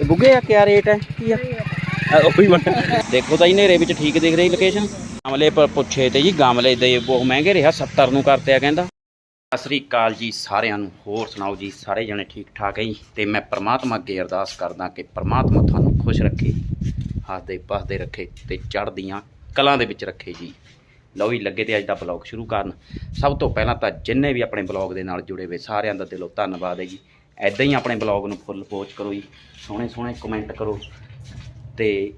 ਇਹ ਬੁੱਗੇ ਆ, ਕਿਆ ਰੇਟ ਹੈ? ਕੀ ਆ? ਉਹ ਵੀ ਦੇਖੋ ਤਾਂ ਜੀ, ਹਨੇਰੇ ਵਿੱਚ ਠੀਕ ਦਿਖ ਰਹੀ ਲੋਕੇਸ਼ਨ ਗਮਲੇ ਪਰ ਪੁੱਛੇ ਤੇ ਜੀ, ਗਮਲੇ ਦੇ ਬਹੁਤ ਮਹਿੰਗੇ ਰਿਹਾ 70 ਨੂੰ ਕਰਤੇ ਆ ਕਹਿੰਦਾ। ਸਤਿ ਸ੍ਰੀ ਅਕਾਲ ਜੀ ਸਾਰਿਆਂ ਨੂੰ, ਹੋਰ ਸੁਣਾਓ ਜੀ, ਸਾਰੇ ਜਣੇ ਠੀਕ ਠਾਕ ਹੈ ਜੀ? ਤੇ ਮੈਂ ਪ੍ਰਮਾਤਮਾ ਅੱਗੇ ਅਰਦਾਸ ਕਰਦਾ ਕਿ ਪ੍ਰਮਾਤਮਾ ਤੁਹਾਨੂੰ ਖੁਸ਼ ਰੱਖੇ, ਹੱਸਦੇ ਪਸਦੇ ਰੱਖੇ ਤੇ ਚੜ੍ਹਦੀਆਂ ਕਲਾਂ ਦੇ ਵਿੱਚ ਰੱਖੇ ਜੀ। ਲਓ ਜੀ, ਲੱਗੇ ਤੇ ਅੱਜ ਦਾ ਬਲੌਗ ਸ਼ੁਰੂ ਕਰਨ। ਸਭ ਤੋਂ ਪਹਿਲਾਂ ਤਾਂ ਜਿੰਨੇ ਵੀ ਆਪਣੇ ਬਲੌਗ ਦੇ ਨਾਲ ਜੁੜੇ ਹੋਏ, ਸਾਰਿਆਂ ਦਾ ਦਿਲੋਂ ਧੰਨਵਾਦ ਹੈ ਜੀ। ਐਦਾਂ ਹੀ ਆਪਣੇ ਬਲੌਗ ਨੂੰ ਫੁੱਲ ਪੋਚ ਕਰੋ ਜੀ, ਸੋਹਣੇ ਸੋਹਣੇ ਕਮੈਂਟ ਕਰੋ ਤੇ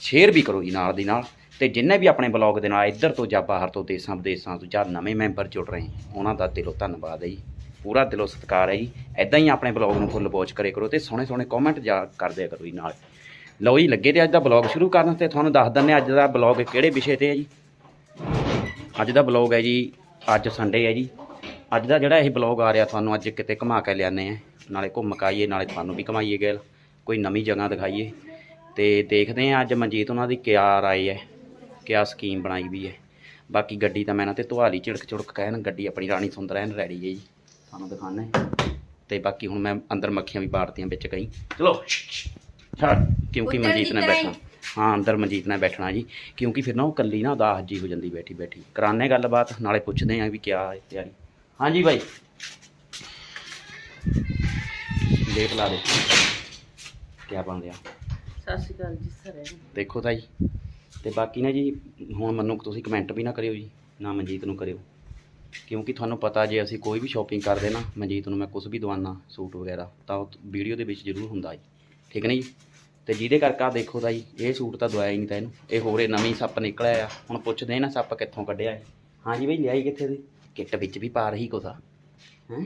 ਸ਼ੇਅਰ ਵੀ ਕਰੋ ਜੀ ਨਾਲ ਦੀ ਨਾਲ ਤੇ ਜਿੰਨੇ ਵੀ ਆਪਣੇ ਬਲੌਗ ਦੇ ਨਾਲ ਇੱਧਰ ਤੋਂ ਜਾਂ ਬਾਹਰ ਤੋਂ ਦੇਸਾਂ ਵਿਦੇਸਾਂ ਤੋਂ ਜਾਂ ਨਵੇਂ ਮੈਂਬਰ ਜੁੜ ਰਹੇ ਉਹਨਾਂ ਦਾ ਦਿਲੋਂ ਧੰਨਵਾਦ ਹੈ ਜੀ, ਪੂਰਾ ਦਿਲੋਂ ਸਤਿਕਾਰ ਹੈ ਜੀ ਐਦਾਂ ਹੀ ਆਪਣੇ ਬਲੌਗ ਨੂੰ ਫੁੱਲ ਪੋਚ ਕਰੇ ਕਰੋ ਤੇ ਸੋਹਣੇ ਸੋਹਣੇ ਕਮੈਂਟ ਜਾ ਕਰਦੇ ਕਰੋ ਜੀ ਨਾਲ। ਲਓ ਜੀ, ਲੱਗੇ ਤੇ ਅੱਜ ਦਾ ਬਲੌਗ ਸ਼ੁਰੂ ਕਰਨ ਤੇ ਤੁਹਾਨੂੰ ਦੱਸ ਦਿੰਦੇ ਅੱਜ ਦਾ ਬਲੌਗ ਕਿਹੜੇ ਵਿਸ਼ੇ ਤੇ ਹੈ ਜੀ। ਅੱਜ ਦਾ ਬਲੌਗ ਹੈ ਜੀ, ਅੱਜ ਸੰਡੇ ਹੈ ਜੀ। ਅੱਜ ਦਾ ਜਿਹੜਾ ਇਹ ਬਲੌਗ ਆ ਰਿਹਾ ਤੁਹਾਨੂੰ ਅੱਜ ਕਿਤੇ ਘੁਮਾ ਕੇ ਲਿਆਨੇ ਆ ਨਾਲੇ ਘੁੰਮ ਕਾਈਏ ਨਾਲੇ ਤੁਹਾਨੂੰ ਵੀ ਘਮਾਈਏ ਗਏ ਕੋਈ ਨਵੀਂ ਜਗ੍ਹਾ ਦਿਖਾਈਏ। ਤੇ ਦੇਖਦੇ ਆ ਅੱਜ ਮਨਜੀਤ ਉਹਨਾਂ ਦੀ ਕਿਆ ਰਾਏ ਹੈ ਕਿਆ ਸਕੀਮ ਬਣਾਈ ਵੀ ਹੈ। ਬਾਕੀ ਗੱਡੀ ਤਾਂ ਮੈਂ ਨਾ ਤੇ ਧੁਆਲੀ ਝਿੜਕ ਝੁੜਕ ਕਹਿਣ ਗੱਡੀ ਆਪਣੀ ਰਾਣੀ ਸੁੰਦਰ ਐਨ ਰੈਡੀ ਹੈ ਜੀ। ਤੁਹਾਨੂੰ ਦਿਖਾਣਾ ਤੇ ਬਾਕੀ ਹੁਣ ਮੈਂ ਅੰਦਰ ਮੱਖੀਆਂ ਵੀ ਪਾੜਤੀਆਂ ਵਿੱਚ ਕਈ। ਚਲੋ ਛੱਡ ਕਿਉਂਕਿ ਮਨਜੀਤ ਨੇ ਤਰ੍ਹਾਂ ਹੀ। ਅੰਦਰ ਮਨਜੀਤ ਨੇ ਬੈਠਣਾ ਜੀ। ਕਿਉਂਕਿ ਫਿਰ ਨਾ ਉਹ ਕੱਲੀ ਨਾ ਉਦਾਸ ਜੀ ਹੋ ਜਾਂਦੀ ਬੈਠੀ ਬੈਠੀ ਕਰਾਨੇ ਗੱਲਬਾਤ ਨਾਲੇ ਪੁੱਛਦੇ ਆਂ ਵੀ ਕਿਆ ਹੈ ਤਿਆਰੀ। ਹਾਂਜੀ ਬਾਈ। ਦੇਖ ਲਾ ਦੇ। ਕਿਆ ਬਣ ਰਿਹਾ ਸਤਿ ਸ਼੍ਰੀ ਅਕਾਲ ਜੀ ਸਾਰਿਆਂ ਨੂੰ। ਦੇਖੋ ਤਾਂ ਜੀ ਤੇ ਬਾਕੀ ਨਾ ਜੀ ਹੁਣ ਮੈਨੂੰ ਤੁਸੀਂ ਕਮੈਂਟ ਵੀ ਨਾ ਕਰਿਓ ਜੀ ਨਾ ਮਨਜੀਤ ਨੂੰ ਕਰਿਓ। ਕਿਉਂਕਿ ਤੁਹਾਨੂੰ ਪਤਾ ਜੇ ਅਸੀਂ ਕੋਈ ਵੀ ਸ਼ਾਪਿੰਗ ਕਰਦੇ ਨਾ ਮਨਜੀਤ ਨੂੰ ਮੈਂ ਕੁਝ ਵੀ ਦਵਾਨਾ ਸੂਟ ਵਗੈਰਾ ਤਾਂ ਉਹ ਵੀਡੀਓ ਦੇ ਵਿੱਚ ਜ਼ਰੂਰ ਹੁੰਦਾ ਜੀ। ਠੀਕ ਨਹੀਂ ਜੀ? ਤੇ ਜਿਹਦੇ ਕਰਕੇ ਆ ਦੇਖੋ ਤਾਂ ਜੀ ਇਹ ਸੂਟ ਤਾਂ ਦਵਾਇਆ ਹੀ ਨਹੀਂ ਤਾਂ ਇਹਨੂੰ। ਇਹ ਹੋਰੇ ਨਵੀਂ ਸੱਪ ਨਿਕਲਿਆ ਆ। ਹੁਣ ਪੁੱਛਦੇ ਨਾ ਸੱਪ ਕਿੱਥੋਂ ਕੱਢਿਆ ਹੈ ਹਾਂਜੀ ਬਈ ਲਿਆਈ ਕਿੱਥੇ ਦੀ? ਕਿੱਟ ਵਿੱਚ ਵੀ ਪਾ ਰਹੀ ਕੋਸਾ ਹੈ?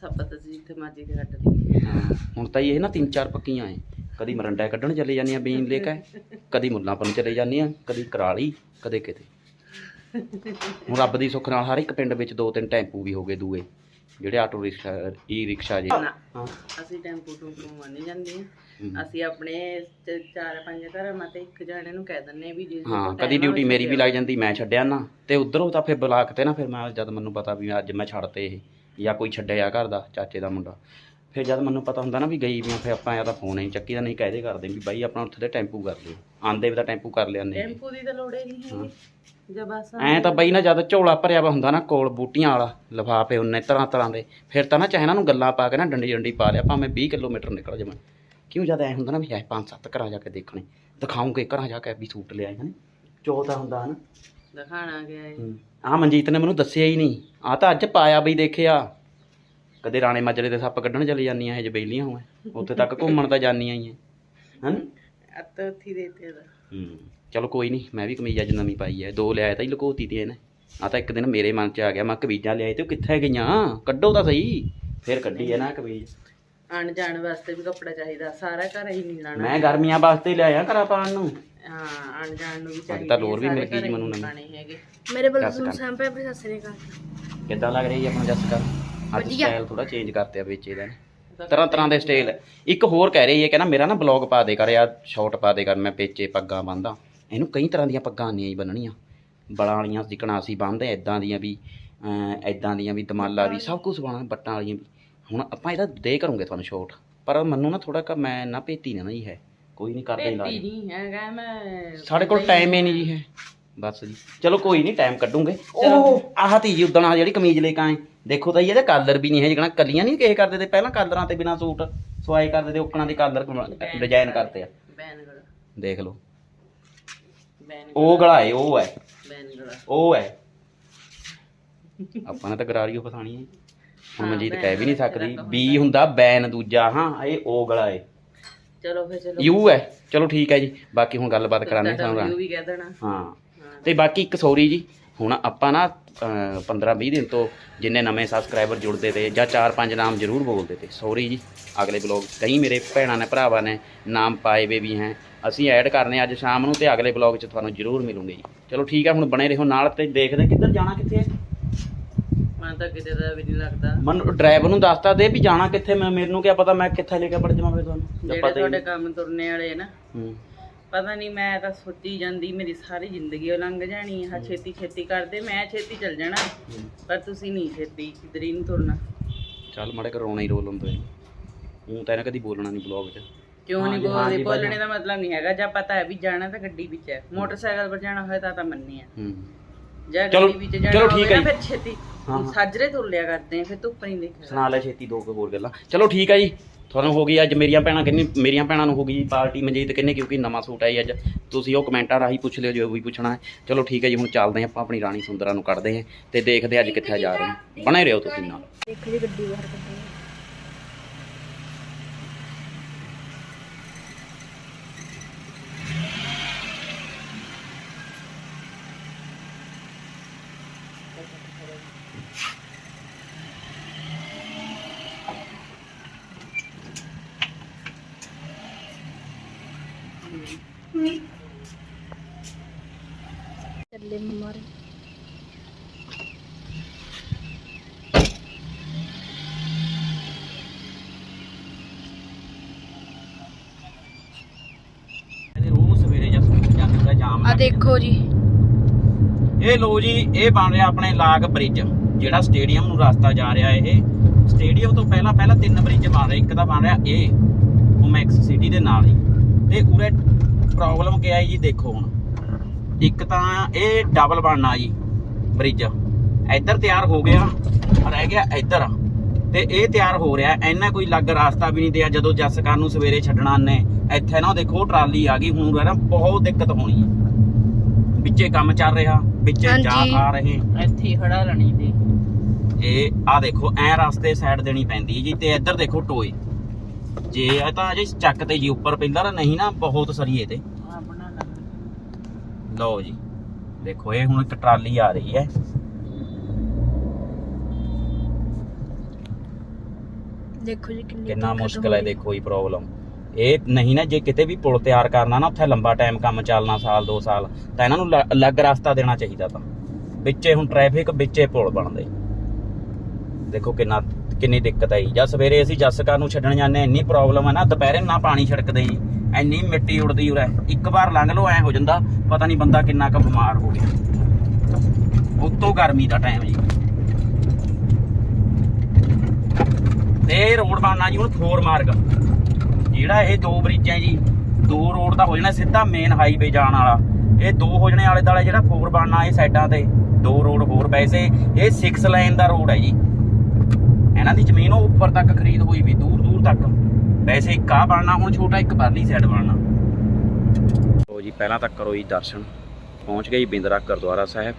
ਸਭ ਪਤਾ ਜੀ ਇੱਥੇ ਮਾਜੀ ਦੇ ਕੱਟ ਲਈ ਹੁਣ ਤਾਂ ਇਹ ਨਾ ਤਿੰਨ ਚਾਰ ਪੱਕੀਆਂ ਐ। ਕਦੀ ਮਰੰਡਾ ਕੱਢਣ ਚਲੇ ਜਾਂਦੀਆਂ ਬੀਨ ਲੈ ਕੇ ਕਦੀ ਮੁੱਲਾਂਪਨ ਚਲੇ ਜਾਂਦੀਆਂ ਕਦੀ ਕਰਾਲੀ ਕਦੇ ਕਿਤੇ। ਹੁਣ ਰੱਬ ਦੀ ਸੁੱਖ ਨਾਲ ਹਰ ਇੱਕ ਪਿੰਡ ਵਿੱਚ ਦੋ ਤਿੰਨ ਟੈਂਪੂ ਵੀ ਹੋ ਗਏ ਦੂਏ। ਜਿਹੜੇ ਆਟੋ ਰਿਕਸ਼ਾ ਈ ਰਿਕਸ਼ਾ ਜੇ ਹਾਂ। ਅਸੀਂ ਟੈਂਪੂ ਟੂਪੂ ਮੰਨ ਜਾਂਦੇ। ਹਾਂ। ਅਸੀਂ ਆਪਣੇ ਚ- ਚਾਰ ਪੰਜ ਘਰਾਂ ਤੇ ਇੱਕ ਜਾਣੇ ਨੂੰ ਕਹਿ ਦਿੰਨੇ ਵੀ ਜੇ ਹਾਂ ਕਦੀ ਡਿਊਟੀ ਮੇਰੀ ਵੀ ਲੱਗ ਜਾਂਦੀ ਮੈਂ ਛੱਡਿਆ ਨਾ। ਤੇ ਉਧਰੋਂ ਤਾਂ ਫਿਰ ਬਲਾਕ ਤੇ ਨਾ ਫਿਰ ਮੈਂ ਜਦ ਮੈਨੂੰ ਪਤਾ ਵੀ ਅੱਜ ਮੈਂ ਛੱਡਤੇ ਇਹ ਜਾਂ ਕੋਈ ਛੱਡਿਆ ਘਰ ਦਾ ਚਾਚੇ ਦਾ ਮੁੰਡਾ। ਫਿਰ ਜਦ ਮੈਨੂੰ ਪਤਾ ਹੁੰਦਾ ਨਾ ਵੀ ਗਈ ਵੀ ਆ, ਫਿਰ ਆਪਾਂ ਜਾਂ ਤਾਂ ਫੋਨ ਹੀ ਚੱਕੀ ਦਾ ਨਹੀਂ ਕਹਦੇ ਕਰਦੇ ਵੀ ਬਾਈ ਆਪਣਾ ਉੱਥੇ ਤੇ ਟੈਂਪੂ ਕਰ ਲਿਓ। ਆਂਦੇ ਵੀ ਤਾਂ ਟੈਂਪੂ ਕਰ ਲਿਆਨੇ ਟੈਂਪੂ ਦੀ ਤਾਂ ਲੋੜ ਹੀ ਨਹੀਂ ਹੈਗੀ। ਬਸ ਐ ਤਾਂ ਬਈ ਨਾ ਜਦ ਝੋਲਾ ਭਰਿਆ ਵਾ ਹੁੰਦਾ ਨਾ ਕੋਲ ਬੂਟੀਆਂ ਵਾਲਾ ਲਿਫਾਫੇ ਉਹਨੇ ਤਰ੍ਹਾਂ ਤਰ੍ਹਾਂ ਦੇ ਫਿਰ ਤਾਂ ਨਾ ਚਾਹੇ ਇਹਨਾਂ ਨੂੰ ਗੱਲਾਂ ਪਾ ਕੇ ਨਾ ਡੰਡੀ ਡੰਡੀ ਪਾ ਲਿਆ ਭਾਵੇਂ 20 ਕਿਲੋਮੀਟਰ ਨਿਕਲ ਜਾਵਾਂ। ਕਿਉਂ ਜਦ ਐ ਹੁੰਦਾ ਨਾ ਵੀ ਐ ਪੰਜ ਸੱਤ ਘਰਾਂ ਜਾ ਕੇ ਦੇਖਣੇ ਦਿਖਾਉਂਗੇ ਘਰਾਂ ਜਾ ਕੇ ਵੀ ਸੂਟ ਲਿਆਏ ਹਨ। ਚੌਥਾ ਹੁੰਦਾ ਹਨ। ਦਿਖਾਣਾ ਗਿਆ ਹੈ। ਆ ਮਨਜੀਤ ਨੇ ਮੈਨੂੰ ਦੱਸਿਆ ਹੀ ਨਹੀਂ। ਆ ਤਾਂ ਅੱਜ ਪਾਇਆ ਬਈ ਦੇਖਿਆ। ਕਦੇ ਰਾਣੇ ਮਾਜਰੇ ਦੇ ਸੱਪ ਕੱਢਣ ਚਲੀ ਜਾਂਦੀਆਂ ਇਹ ਜਬੇਲੀਆਂ ਹੋਏ ਉੱਥੇ ਤੱਕ ਘੁੰਮਣ ਤਾਂ ਜਾਂਦੀਆਂ ਹੀ ਐ ਹਨ? ਅੱਤ ਥੀ ਦੇਤੇ ਦਾ ਹੂੰ ਚਲੋ ਕੋਈ ਨਹੀਂ ਮੈਂ ਵੀ ਕਮੀਜ਼ ਅੱਜ ਨਵੀਂ ਪਾਈ ਐ ਦੋ ਲਿਆਇਆ ਤਾਂ ਹੀ ਲੁਕੋਤੀ ਤੇ ਇਹਨੇ। ਆ ਤਾਂ ਇੱਕ ਦਿਨ ਮੇਰੇ ਮਨ 'ਚ ਆ ਗਿਆ ਮੈਂ ਕਮੀਜ਼ਾਂ ਲਿਆਏ ਤੇ ਉਹ ਕਿੱਥੇ ਗਈਆਂ? ਕੱਢੋ ਤਾਂ ਸਹੀ ਫਿਰ ਕੱਢੀ ਐ ਨਾ ਕਮੀਜ਼ ਆਣ ਜਾਣ ਵਾਸਤੇ ਵੀ ਕੱਪੜਾ ਚਾਹੀਦਾ ਸਾਰਾ ਘਰ ਹੀ ਨਹੀਂ ਲਾਣਾ। ਮੈਂ ਗਰਮੀਆਂ ਵਾਸਤੇ ਲਿਆਇਆ ਘਰਾਂ ਪਾਣ ਨੂੰ। ਹਾਂ ਆਣ ਜਾਣ ਨੂੰ ਵੀ ਚਾਹੀਦਾ ਤਾਂ ਲੋਰ ਵੀ ਮਿਲ ਗਈ ਜੀ ਮੈਨੂੰ ਨਵੀਂ। ਹੈਗੇ। ਮੇਰੇ ਕਰ। ਸੰਪੇ ਆਪਣੀ ਸੱਸ ਨੇ ਕਿੱਦਾਂ ਲੱਗ ਰਹੀ ਹੈ ਆਪਣਾ ਜੱਸ ਕਰ ਅੱਜ ਵਧੀਆ। ਸਟਾਈਲ ਥੋੜਾ ਚੇਂਜ ਕਰਤੇ ਆ ਵਿੱਚ ਇਹਦਾ ਨੇ। ਤਰ੍ਹਾਂ ਤਰ੍ਹਾਂ ਦੇ ਸਟਾਈਲ ਇੱਕ ਹੋਰ ਕਹਿ ਰਹੀ ਹੈ ਕਹਿੰਦਾ ਮੇਰਾ ਨਾ ਬਲੌਗ ਪਾ ਦੇ ਕਰ ਯਾਰ ਸ਼ਾਰਟ ਪਾ ਦੇ ਕਰ ਮੈਂ ਪੇਚੇ ਪੱਗਾਂ ਬੰਨਦਾ। ਇਹਨੂੰ ਕਈ ਤਰ੍ਹਾਂ ਦੀਆਂ ਪੱਗਾਂ ਆਉਂਦੀਆਂ ਜੀ ਬੰਨਣੀਆਂ। ਬਲਾਂ ਵਾਲੀਆਂ ਜਿਕਣਾ ਅਸੀਂ ਬੰਨਦੇ ਐਦਾਂ ਦੀਆਂ ਵੀ ਅਮ ਐਦਾਂ ਦੀਆਂ ਵੀ ਦਮਾਲਾ ਵੀ ਸਭ ਕੁਝ ਬਣਾ ਬੱਟਾਂ ਵਾਲੀਆਂ ਵੀ। ਹੁਣ ਆਪਾਂ ਇਹਦਾ ਦੇ ਕਰੂੰਗੇ ਤੁਹਾਨੂੰ ਸ਼ਾਰਟ ਪਰ ਮੈਨੂੰ ਨਾ ਥੋੜਾ ਕ ਮੈਂ ਨਾ ਭੇਤੀ ਨਾ ਜੀ ਹੈ। ਕੋਈ ਨਹੀਂ ਕਰਦੇ ਭੇਤੀ ਇਲਾਜ। ਨਹੀਂ ਹੈਗਾ ਮੈਂ ਸਾਡੇ ਕੋਲ ਟਾਈਮ ਹੀ ਨਹੀਂ ਜੀ ਹੈ। ਬਸ ਜੀ। ਚਲੋ ਕੋਈ ਨਹੀਂ ਟਾਈਮ ਕੱਢੂਗੇ। ਉਹ ਆਹ ਤੀ ਜੀ ਉਦਣ ਆ ਜਿਹੜੀ ਕਮੀਜ਼ ਲੈ ਕੇ ਆਏ। ਦੇਖੋ ਤਾਂ ਇਹਦਾ ਕਲਰ ਵੀ ਨਹੀਂ ਹੈ ਜਿਹੜਾ ਕੱਲੀਆਂ ਨਹੀਂ ਕਿਸੇ ਕਰਦੇ ਤੇ ਪਹਿਲਾਂ ਕਲਰਾਂ ਤੇ ਬਿਨਾ ਸੂਟ ਸਵਾਈ ਕਰਦੇ ਤੇ ਉਕਣਾ ਦੇ ਕਲਰ ਡਿਜ਼ਾਈਨ ਕਰਤੇ ਆ। ਬੈਨਗੜ ਦੇਖ ਲਓ। ਉਹ ਗਲਾਏ ਉਹ ਹੈ। ਬੈਨਗੜ ਉਹ ਹੈ। ਆਪਾਂ ਨੇ ਤਾਂ ਗਰਾਰੀਓ ਪਸਾਣੀ ਹੈ। ਹੁਣ ਮਨਜੀਤ ਕਹਿ ਵੀ ਨਹੀਂ ਸਕਦੀ ਬੀ ਹੁੰਦਾ ਬੈਨ ਦੂਜਾ ਹਾਂ ਇਹ ਉਹ ਗਲਾਏ ਚਲੋ ਫੇ ਚਲੋ। ਯੂ ਹੈ। ਚਲੋ ਠੀਕ ਹੈ ਜੀ ਬਾਕੀ ਹੁਣ ਗੱਲਬਾਤ ਕਰਾਂਗੇ ਸਾਨੂੰ ਵੀ ਕਹਿ ਦੇਣਾ। ਹਾਂ। ਹਾਂ। ਤੇ ਬਾਕੀ ਇੱਕ ਸੌਰੀ ਜੀ। ਹੁਣ ਆਪਾਂ ਨਾ 15-20 ਦਿਨ ਤੋਂ ਜਿੰਨੇ ਨਵੇਂ ਸਬਸਕ੍ਰਾਈਬਰ ਜੁੜਦੇ ਤੇ ਜਾਂ 4-5 ਨਾਮ ਜ਼ਰੂਰ ਬੋਲਦੇ ਤੇ ਸੌਰੀ ਜੀ ਅਗਲੇ ਬਲੌਗ ਕਈ ਮੇਰੇ ਭੈਣਾਂ ਨੇ ਭਰਾਵਾਂ ਨੇ ਨਾਮ ਪਾਏ ਵੇ ਵੀ ਹੈ। ਅਸੀਂ ਐਡ ਕਰਨੇ ਅੱਜ ਸ਼ਾਮ ਨੂੰ ਤੇ ਅਗਲੇ ਬਲੌਗ 'ਚ ਤੁਹਾਨੂੰ ਜ਼ਰੂਰ ਮਿਲੂਗੇ ਜੀ। ਚਲੋ ਠੀਕ ਹੈ ਹੁਣ ਬਣੇ ਰਹੋ ਨਾਲ ਤੇ ਦੇਖਦੇ ਕਿੱਧਰ ਜਾਣਾ ਕਿੱਥੇ ਹੈ ਮੈਂ ਤਾਂ ਕਿਤੇ ਦਾ ਵੀ ਨਹੀਂ ਲੱਗਦਾ। ਮਨ ਡਰਾਈਵਰ ਨੂੰ ਦੱਸਤਾ ਦੇ ਵੀ ਜਾਣਾ ਕਿੱਥੇ ਮੈਂ ਮੈਨੂੰ ਕੀ ਪਤਾ ਮੈਂ ਕਿੱਥੇ ਲੈ ਕੇ ਪੜ ਜਾਵਾਂ ਫਿਰ ਤੁਹਾਨੂੰ। ਜਿਹੜੇ ਤੁਹਾਡੇ। ਕੰਮ ਤੁਰਨੇ ਵਾਲੇ ਨਾ ਹੂੰ। ਪਤਾ ਨਹੀਂ ਮੈਂ ਤਾਂ ਸੋਚੀ ਜਾਂਦੀ ਮੇਰੀ ਸਾਰੀ ਜ਼ਿੰਦਗੀ ਉਹ ਲੰਘ ਜਾਣੀ ਆ। ਛੇਤੀ ਛੇਤੀ ਕਰਦੇ ਮੈਂ ਛੇਤੀ ਚੱਲ ਜਾਣਾ। ਪਰ ਤੁਸੀਂ ਨਹੀਂ ਛੇਤੀ ਕਿਧਰ ਹੀ ਨਹੀਂ ਤੁਰਨਾ। ਚੱਲ ਮਾੜੇ ਕਰੋਣਾ ਹੀ ਰੋਲ ਹੁੰਦੇ ਹੂੰ। ਤਾਂ ਇਹਨੇ ਕਦੀ ਬੋਲਣਾ ਨਹੀਂ ਬਲੌਗ 'ਚ। ਕਿਉਂ ਨਹੀਂ ਬੋਲਦੇ। ਬੋਲਣੇ ਦਾ ਮਤਲਬ ਨਹੀਂ ਹੈਗਾ। ਜਾਂ ਪਤਾ ਹੈ ਵੀ ਜਾਣਾ ਤਾਂ ਗੱਡੀ ਵਿੱਚ ਹੈ। ਮੋਟਰਸਾਈਕਲ ਪਰ ਜਾਣਾ ਹੋਏ ਤਾਂ ਤਾਂ ਮੰਨੀ ਆ। ਹੂੰ। ਜਾਂ ਗੱਡੀ ਵਿੱਚ ਜਾਣਾ ਚਲੋ ਠੀਕ ਹੈ। ਫਿਰ ਛੇਤੀ। ਸਾਜਰੇ ਤੁਰ ਲਿਆ ਕਰਦੇ ਆ ਫਿਰ ਧੁੱਪ ਨਹੀਂ ਦੇਖਿਆ ਸੁਣਾ ਲੈ ਛੇਤੀ ਦੋ ਕੁ ਹੋਰ ਗੱਲਾਂ। ਚਲੋ ਠੀਕ ਹੈ ਜੀ। ਤੁਹਾਨੂੰ ਹੋ ਗਈ ਅੱਜ ਮੇਰੀਆਂ ਭੈਣਾਂ ਕਿੰਨੀ ਮੇਰੀਆਂ ਭੈਣਾਂ ਨੂੰ ਹੋ ਗਈ ਪਾਰਟੀ ਮਨਜੀਤ ਕਿੰਨੇ, ਕਿਉਂਕਿ ਨਵਾਂ ਸੂਟ ਆਈ ਅੱਜ। ਤੁਸੀਂ ਉਹ ਕਮੈਂਟਾਂ ਰਾਹੀਂ ਪੁੱਛ ਲਿਓ ਜੋ ਵੀ ਪੁੱਛਣਾ ਹੈ। ਚਲੋ ਠੀਕ ਹੈ ਜੀ, ਹੁਣ ਚੱਲਦੇ ਹਾਂ ਆਪਾਂ, ਆਪਣੀ ਰਾਣੀ ਸੁੰਦਰਾ ਨੂੰ ਕੱਢਦੇ ਹਾਂ ਤੇ ਦੇਖਦੇ ਹਾਂ ਅੱਜ ਕਿੱਥੇ ਜਾ ਰਹੇ ਹਾਂ। ਬਣੇ ਰਹੋ ਤੁਸੀਂ ਨਾਲ। ਦੇਖੋ ਜੀ, ਗੱਡੀ ਬਾਹਰ ਕੱਢੀ ਚੱਲੇ ਮੰਮਾ ਰੇ ਰੋਜ਼ ਸਵੇਰੇ ਜਾਂ ਜਾਂਦੇ ਹੁੰਦਾ ਜਾਮ ਆ ਦੇਖੋ ਜੀ। ਇਹ ਲੋ ਜੀ, ਇਹ ਬਣ ਰਿਹਾ ਆਪਣੇ ਲਾਗ ਬ੍ਰਿਜ ਜਿਹੜਾ ਸਟੇਡੀਅਮ ਨੂੰ ਰਸਤਾ ਜਾ ਰਿਹਾ ਇਹ। ਸਟੇਡੀਅਮ ਤੋਂ ਪਹਿਲਾਂ ਪਹਿਲਾਂ ਤਿੰਨ ਬ੍ਰਿਜ ਬਣ ਰਹੇ, ਇੱਕ ਤਾਂ ਬਣ ਰਿਹਾ ਇਹ ਮੈਕਸ ਸਿਟੀ ਦੇ ਨਾਲ ਹੀ। ਤੇ ਉਰੇ ਪ੍ਰੋਬਲਮ ਕੀ ਆਈ ਜੀ, ਦੇਖੋ ਹੁਣ। ਇੱਕ ਤਾਂ ਇਹ ਡਬਲ ਬਣਨਾ ਜੀ ਬ੍ਰਿਜ ਇੱਧਰ ਤਿਆਰ ਹੋ ਗਿਆ, ਰਹਿ ਗਿਆ ਇੱਧਰ। ਤੇ ਇਹ ਤਿਆਰ ਹੋ ਰਿਹਾ, ਇੰਨਾ ਕੋਈ ਲੱਗ ਰਾਸਤਾ ਵੀ ਨਹੀਂ ਦਿਆ, ਜਦੋਂ ਜੱਸਕਰ ਨੂੰ ਸਵੇਰੇ ਛੱਡਣਾ ਨੇ। ਇੱਥੇ ਨਾ ਦੇਖੋ, ਟਰਾਲੀ ਆ ਗਈ, ਹੁਣ ਰਹਿਣਾ ਬਹੁਤ ਦਿੱਕਤ ਹੋਣੀ ਹੈ। ਵਿੱਚੇ ਕੰਮ ਚੱਲ ਰਿਹਾ ਵਿੱਚੇ ਜਾ ਹਾਂਜੀ। ਆ ਰਹੇ। ਇੱਥੇ ਖੜਾ ਲੈਣੀ ਤੇ। ਇਹ ਆ ਦੇਖੋ ਐ ਰਸਤੇ ਸਾਈਡ ਦੇਣੀ ਪੈਂਦੀ ਜੀ ਤੇ ਇੱਧਰ ਦੇਖੋ ਟੋਏ। ਜੇ ਇਹ ਤਾਂ ਅਜੇ ਚੱਕ ਤੇ ਜੀ ਉੱਪਰ ਪੈਂਦਾ ਨਾ ਨਹੀਂ ਨਾ ਬਹੁਤ ਸਰੀਏ ਤੇ। ਲਓ ਜੀ ਦੇਖੋ ਇਹ ਹੁਣ ਇੱਕ ਟਰਾਲੀ ਆ ਰਹੀ ਹੈ। ਦੇਖੋ ਜੀ ਕਿੰਨੀ ਕਿੰਨਾ ਦਿੱਕਤ ਮੁਸ਼ਕਲ ਹੈ। ਦੇਖੋ ਇਹ ਪ੍ਰੋਬਲਮ ਇਹ ਨਹੀਂ ਨਾ ਜੇ ਕਿਤੇ ਵੀ ਪੁਲ ਤਿਆਰ ਕਰਨਾ ਨਾ ਉੱਥੇ ਲੰਬਾ ਟਾਈਮ ਕੰਮ ਚੱਲਣਾ ਸਾਲ 2 ਸਾਲ ਤਾਂ ਇਹਨਾਂ ਨੂੰ ਅਲੱਗ ਰਸਤਾ ਦੇਣਾ ਚਾਹੀਦਾ ਤਾਂ। ਵਿੱਚੇ ਹੁਣ ਟ੍ਰੈਫਿਕ ਵਿੱਚੇ ਪੁਲ ਬਣਦੇ। ਦੇਖੋ ਕਿੰਨਾ ਕਿੰਨੀ ਦਿੱਕਤ ਆਈ। ਜਾਂ ਸਵੇਰੇ ਅਸੀਂ ਜੱਸਕਾ ਨੂੰ ਛੱਡਣ ਜਾਂਦੇ ਹਾਂ, ਇੰਨੀ ਪ੍ਰੋਬਲਮ ਹੈ ਨਾ ਦੁਪਹਿਰੇ ਨਾ ਪਾਣੀ ਛਿੜਕਦੇ ਜੀ। ਇੰਨੀ ਮਿੱਟੀ ਉੜਦੀ ਉਰੇ। ਇੱਕ ਵਾਰ ਲੰਘ ਲੋ ਐ ਹੋ ਜਾਂਦਾ ਪਤਾ ਨਹੀਂ ਬੰਦਾ ਕਿੰਨਾ ਕੁ ਬਿਮਾਰ ਹੋ ਗਿਆ। ਉੱਤੋਂ ਗਰਮੀ ਦਾ ਟਾਈਮ ਜੀ। ਤੇ ਇਹ ਰੋਡ ਬਣਨਾ ਜੀ ਹੁਣ ਫੋਰ ਮਾਰਗ। ਜਿਹੜਾ ਇਹ ਦੋ ਬ੍ਰਿਜ ਹੈ ਜੀ, ਦੋ ਰੋਡ ਦਾ ਹੋ ਜਾਣਾ ਸਿੱਧਾ ਮੇਨ ਹਾਈਵੇ ਜਾਣ ਵਾਲਾ। ਇਹ ਦੋ ਹੋ ਜਾਣੇ ਆਲੇ ਦਾਲੇ ਜਿਹੜਾ ਫੋਰ ਬਣਨਾ ਇਹ ਸਾਈਡਾਂ ਤੇ। ਦੋ ਰੋਡ ਹੋਰ ਵੈਸੇ ਇਹ 6 ਲਾਈਨ ਦਾ ਰੋਡ ਹੈ ਜੀ। ਇਹਨਾਂ ਦੀ ਜ਼ਮੀਨ ਉਹ ਉੱਪਰ ਤੱਕ ਖਰੀਦ ਹੋਈ ਵੀ, ਦੂਰ ਦੂਰ ਤੱਕ। ਵੈਸੇ ਇੱਕ ਆ ਬਣਨਾ, ਹੁਣ ਛੋਟਾ ਇੱਕ ਪਰਲੀ ਸਾਈਡ ਬਣਨਾ। ਲੋ ਜੀ, ਪਹਿਲਾਂ ਤਾਂ ਕਰੋ ਜੀ ਦਰਸ਼ਨ। ਪਹੁੰਚ ਗਏ ਬਿੰਦਰਾ ਗੁਰਦੁਆਰਾ ਸਾਹਿਬ।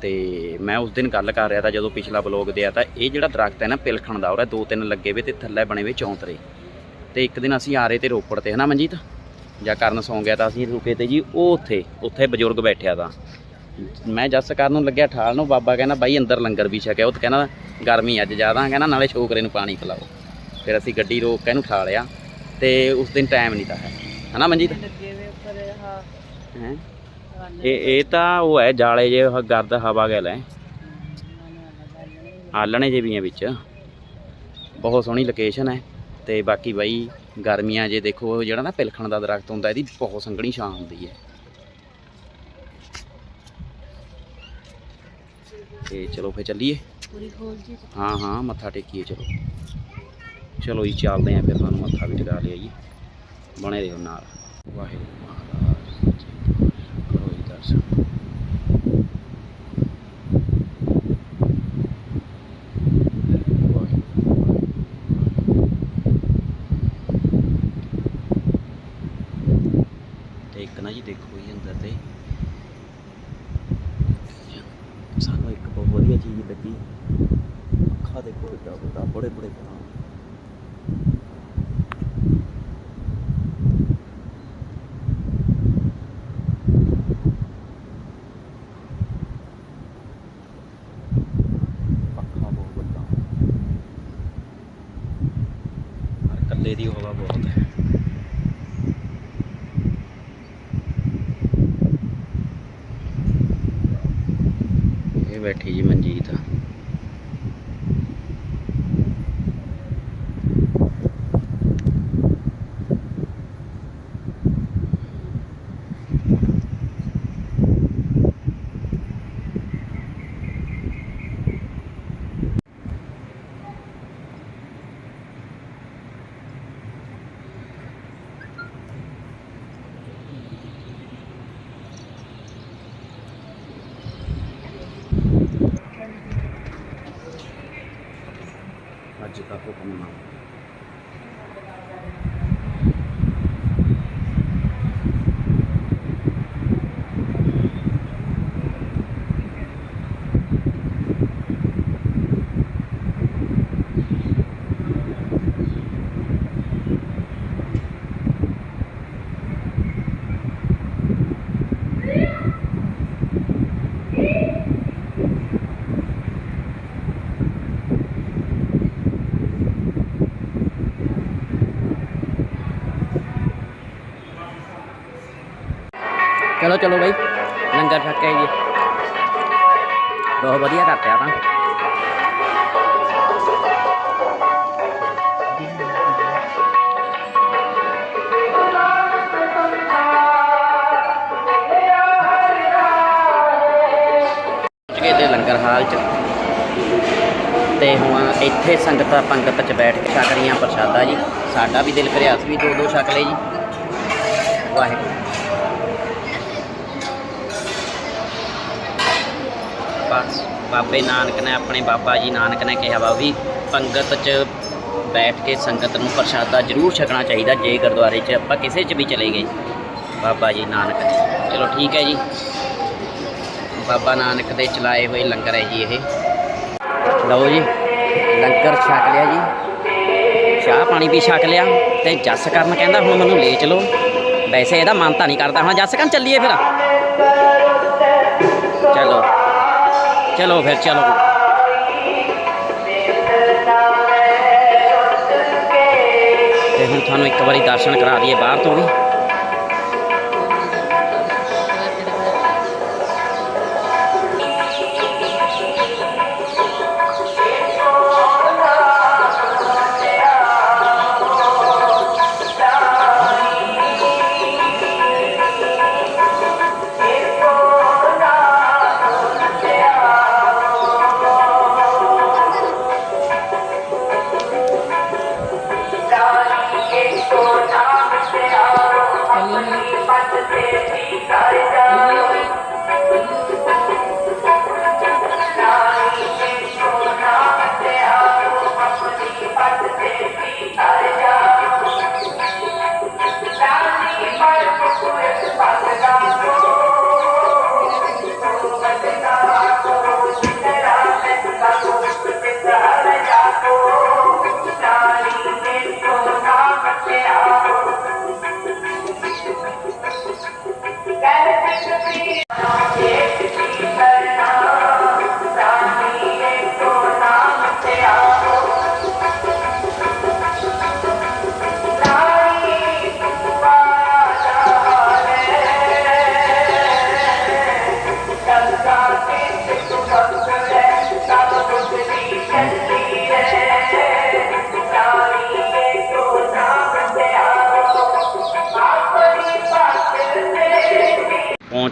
ਤੇ ਮੈਂ ਉਸ ਦਿਨ ਗੱਲ ਕਰ ਰਿਹਾ ਤਾਂ ਜਦੋਂ ਪਿਛਲਾ ਬਲੌਗ ਦਿਆ ਤਾਂ ਇਹ ਜਿਹੜਾ ਦਰਖਤ ਹੈ ਨਾ ਪਿਲਖਣ ਦਾ, ਉਹਦਾ ਦੋ ਤਿੰਨ ਲੱਗੇ ਵੇ ਤੇ ਥੱਲੇ ਬਣੇ ਵੇ ਚੌਂਤਰੇ। ਤੇ ਇੱਕ ਦਿਨ ਅਸੀਂ ਆ ਰਹੇ ਤੇ ਰੋਪੜ ਤੇ, ਹਨਾ ਮਨਜੀਤ? ਜਾਂ ਕਰਨ ਸੌਂ ਗਿਆ ਤਾਂ ਅਸੀਂ ਰੁਕੇ ਤੇ ਜੀ ਉਹ ਉੱਥੇ ਉੱਥੇ ਬਜ਼ੁਰਗ ਬੈਠਿਆ ਤਾਂ। ਮੈਂ ਜੱਸ ਕਰਨ ਨੂੰ ਲੱਗਿਆ ਠਾਲ ਨੂੰ, ਬਾਬਾ ਕਹਿੰਦਾ, ਬਾਈ ਅੰਦਰ ਲੰਗਰ ਵੀ ਛਕਿਆ। ਉਹ ਤਾਂ ਕਹਿੰਦਾ, ਗਰਮੀ ਅੱਜ ਜ਼ਿਆਦਾ ਕਹਿੰਦਾ, ਨਾਲੇ ਛੋਕਰੇ ਨੂੰ ਪਾਣੀ ਪਿਲਾਓ। ਫਿਰ ਅਸੀਂ ਗੱਡੀ ਰੋਕ ਕੇ ਇਹਨੂੰ ਠਾਲਿਆ ਤੇ ਉਸ ਦਿਨ ਟਾਈਮ ਨਹੀਂ ਤਾਂ ਹੈ। ਹਨਾ ਮਨਜੀਤ? ਲੱਗੇ ਹੈ? ਇਹ ਇਹ ਤਾਂ ਉਹ ਹੈ, ਜਾਲੇ ਜੇ ਗਰਦ ਹਵਾ ਗੈਲ ਹੈ ਆਲਣੇ ਜੇ ਵੀ ਹੈ ਵਿੱਚ। ਬਹੁਤ ਸੋਹਣੀ ਲੋਕੇਸ਼ਨ ਹੈ। ਤੇ ਬਾਕੀ ਬਾਈ ਗਰਮੀਆਂ ਜੇ ਦੇਖੋ ਜਿਹੜਾ ਨਾ ਪਿਲਖਣ ਦਾ ਦਰਖਤ ਹੁੰਦਾ ਇਹਦੀ ਬਹੁਤ ਸੰਘਣੀ ਛਾਂ ਹੁੰਦੀ ਹੈ। ਤੇ ਚਲੋ ਫੇ ਚੱਲੀਏ। ਹਾਂ ਹਾਂ ਮੱਥਾ ਟੇਕੀਏ ਚਲੋ। ਚਲੋ ਜੀ ਚੱਲਦੇ ਆਂ ਫਿਰ ਤੁਹਾਨੂੰ ਮੱਥਾ ਵੀ ਟਿਕਾ ਲਿਆ ਜੀ ਬਣੇ ਰਹੋ ਨਾਲ। ਵਾਹਿਗੁਰੂ ਮਹਾਰਾਜ। ਜੀ ਜੀ ਦਰਸ਼ਨ ਤੇ ਇੱਕ ਨਾ ਜੀ ਦੇਖੋ ਜੀ ਅੰਦਰ ਤੇ ਸਾਨੂੰ ਇੱਕ ਬਹੁਤ ਵਧੀਆ ਚੀਜ਼ ਲੱਗੀ ਅੱਖਾਂ ਦੇਖੋ ਏਡਾ ਵੱਡਾ ਬੜੇ ਬੜੇ ਬਣਾ ਅੱਖਾਂ ਬਹੁਤ ਵੱਡਾ ਪਰ ਕੱਲੇ ਦੀ ਹਵਾ ਬਹੁਤ ਹੈ ਇਹ ਬੈਠੀ ਜੀ ਮਨਜੀਤ ਅੱਜ ਦਾ ਹੁਕਮਨਾਮਾ ਚਲੋ ਚਲੋ ਬਾਈ ਲੰਗਰ ਛੱਕਿਆ ਜੀ ਬਹੁਤ ਵਧੀਆ ਕਰਤਿਆ ਤਾਂ ਪਹੁੰਚ ਗਏ ਤੇ ਲੰਗਰ ਹਾਲ ਚ ਤੇ ਹੁਣ ਇੱਥੇ ਸੰਗਤਾਂ ਪੰਗਤ ਚ ਬੈਠ ਕੇ ਛਕ ਰਹੀਆਂ ਪ੍ਰਸ਼ਾਦਾ ਜੀ। ਸਾਡਾ ਵੀ ਦਿਲ ਕਰਿਆ, ਅਸੀਂ ਵੀ ਦੋ ਦੋ ਛਕ ਲਏ ਜੀ। ਵਾਹਿਗੁਰੂ। ਬਸ ਬਾਬੇ ਨਾਨਕ ਨੇ ਆਪਣੇ ਬਾਬਾ ਜੀ ਨਾਨਕ ਨੇ ਕਿਹਾ ਵਾ ਵੀ ਪੰਗਤ 'ਚ ਬੈਠ ਕੇ ਸੰਗਤ ਨੂੰ ਪ੍ਰਸ਼ਾਦਾ ਜ਼ਰੂਰ ਛਕਣਾ ਚਾਹੀਦਾ ਜੇ ਗੁਰਦੁਆਰੇ 'ਚ ਆਪਾਂ ਕਿਸੇ 'ਚ ਵੀ ਚਲੇ ਗਏ। ਬਾਬਾ ਜੀ ਨਾਨਕ ਨੇ। ਚਲੋ ਠੀਕ ਹੈ ਜੀ। ਬਾਬਾ ਨਾਨਕ ਦੇ ਚਲਾਏ ਹੋਏ ਲੰਗਰ ਹੈ ਜੀ ਇਹ। ਲਓ ਜੀ, ਲੰਗਰ ਛਕ ਲਿਆ ਜੀ। ਚਾਹ ਪਾਣੀ ਵੀ ਛਕ ਲਿਆ ਤੇ ਜੱਸ ਕਰਨ ਕਹਿੰਦਾ ਹੁਣ ਮੈਨੂੰ ਲੈ ਚਲੋ। ਵੈਸੇ ਇਹਦਾ ਮਨ ਤਾਂ ਨਹੀਂ ਕਰਦਾ। ਹੁਣ ਜੱਸ ਕਰਨ ਚੱਲੀਏ ਫਿਰ। ਚਲੋ। ਚਲੋ ਫਿਰ ਚਲੋ। ਤੇ ਹੁਣ ਤੁਹਾਨੂੰ ਇੱਕ ਵਾਰੀ ਦਰਸ਼ਨ ਕਰਾ ਦਈਏ ਬਾਹਰ ਤੋਂ ਵੀ।